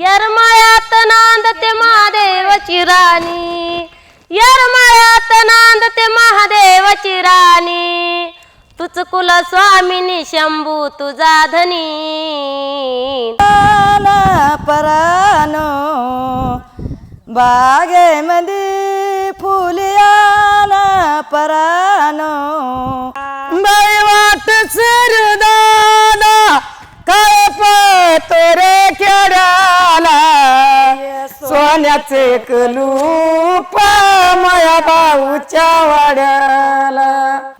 यरमाळ्यात नांदते महादेवाची राणी. यरमाळ्यात नांदते महादेवाची राणी. तुझ कुल स्वामिनी शंभू तुझा धनी. परानो बागेमध्ये फुलियाना परानो. बाई वाट सरदाना सोन्याचे कलूप माया भाऊच्या वाड्याला.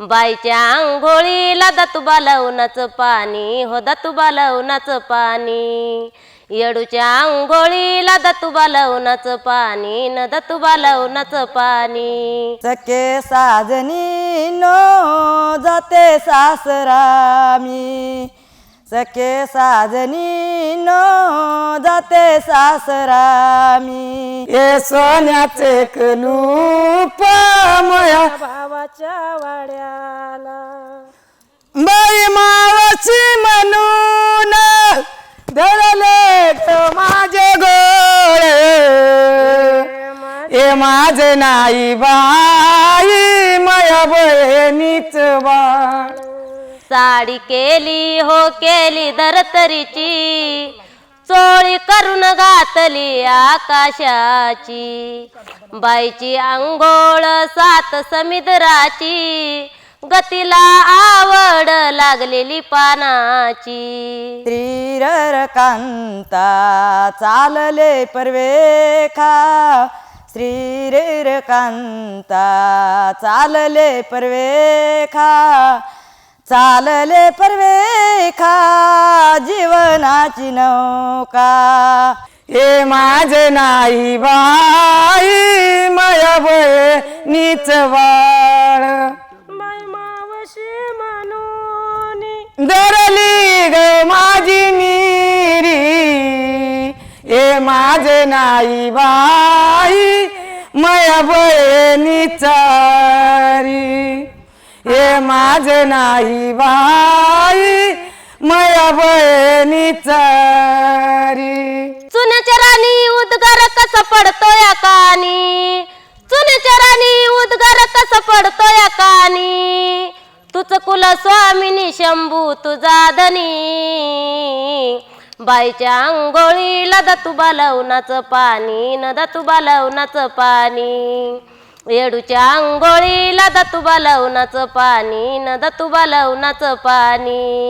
बाईच्या आंघोळीला दतुबा लवणाचं पाणी हो दतुबा लवणाचं पाणी. येडूच्या आंघोळीला दतुबा लवणाचं पाणी न दतुबा लवणाचं पाणी. सखे साजनी नो जाते सासरामी सखे साजनी नो जाते सासरामी. ये सोन्याचे कलूप मया. भावाच्या वाड्याला. बाई मावशी म्हणून धरले ग माझे गोळे. ए माझे नाही बाई माया बहिणीच बाळ. साडी केली हो केली धरतरीची. चोळी करून घातली आकाशाची. बाईची आंघोळ सात समुद्राची. गतीला आवड लागलेली पानाची. श्रीरर कांता चालले परवेखा. श्रीरेर कांता चालले परवेखा. चालले परवेखा जीवनाची नौका. हे माझे नाही बाई माया बहिणीच बाळ. बाई मावशी म्हणून धरली ग माझी मिरी ए माझे नाही बाई मया बहिणी चारी ए माझे नाही बाई मया बहिणीचारी चुन्याच्या राणी उद्गार कसा पडतो या कानी? चुन्याच्या राणी उद्गार कसा पडतो या कानी? तुझ कुल स्वामिनी शंभू तुझा धनी. बाईच्या आंघोळीला दतुबा लवणाचं पाणी न दतुबा लवणाचं पाणी. येडूच्या आंघोळीला दतुबा लवणाचं पाणी न दतुबा लवणाचं पाणी.